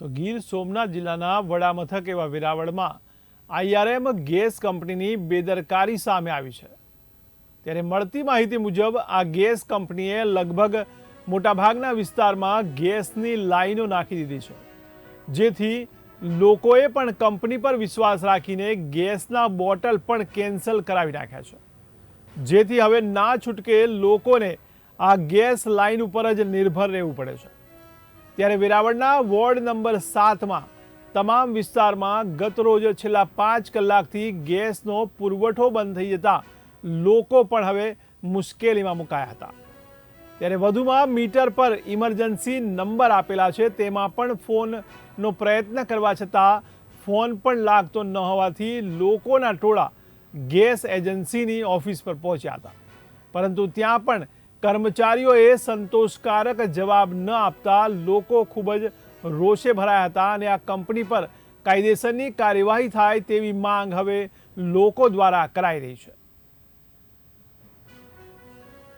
તો ગીર સોમનાથ જિલ્લાના વડામથક એવા વેરાવળમાં આઈઆરએમ ગેસ કંપનીની બેદરકારી સામે આવી છે. ત્યારે મળતી માહિતી મુજબ આ ગેસ કંપનીએ લગભગ મોટાભાગના વિસ્તારમાં ગેસની લાઈનો નાખી દીધી છે. જેથી લોકોએ પણ કંપની પર વિશ્વાસ રાખીને ગેસના બોટલ પણ કેન્સલ કરાવી નાખ્યા છે. જેથી હવે ના છૂટકે લોકોને આ ગેસ લાઈન ઉપર જ નિર્ભર રહેવું પડે છે. ત્યારે વેરાવળના વોર્ડ નંબર સાતમાં તમામ વિસ્તારમાં ગત રોજ છેલ્લા પાંચ કલાકથી ગેસનો પુરવઠો બંધ થઈ જતા લોકો પણ હવે મુશ્કેલીમાં મુકાયા હતા. ત્યારે વધુમાં મીટર પર ઇમરજન્સી નંબર આપેલા છે તેમાં પણ ફોનનો પ્રયત્ન કરવા છતાં ફોન પણ લાગતો ન હોવાથી લોકોના ટોળા ગેસ એજન્સીની ઓફિસ પર પહોંચ્યા હતા. પરંતુ ત્યાં પણ કર્મચારીઓએ સંતોષકારક જવાબ ન આપતા લોકો ખૂબ જ રોષે ભરાયા હતા અને આ કંપની પર કાયદેસરની કાર્યવાહી થાય તેવી માંગ હવે લોકો દ્વારા કરાઈ રહી છે.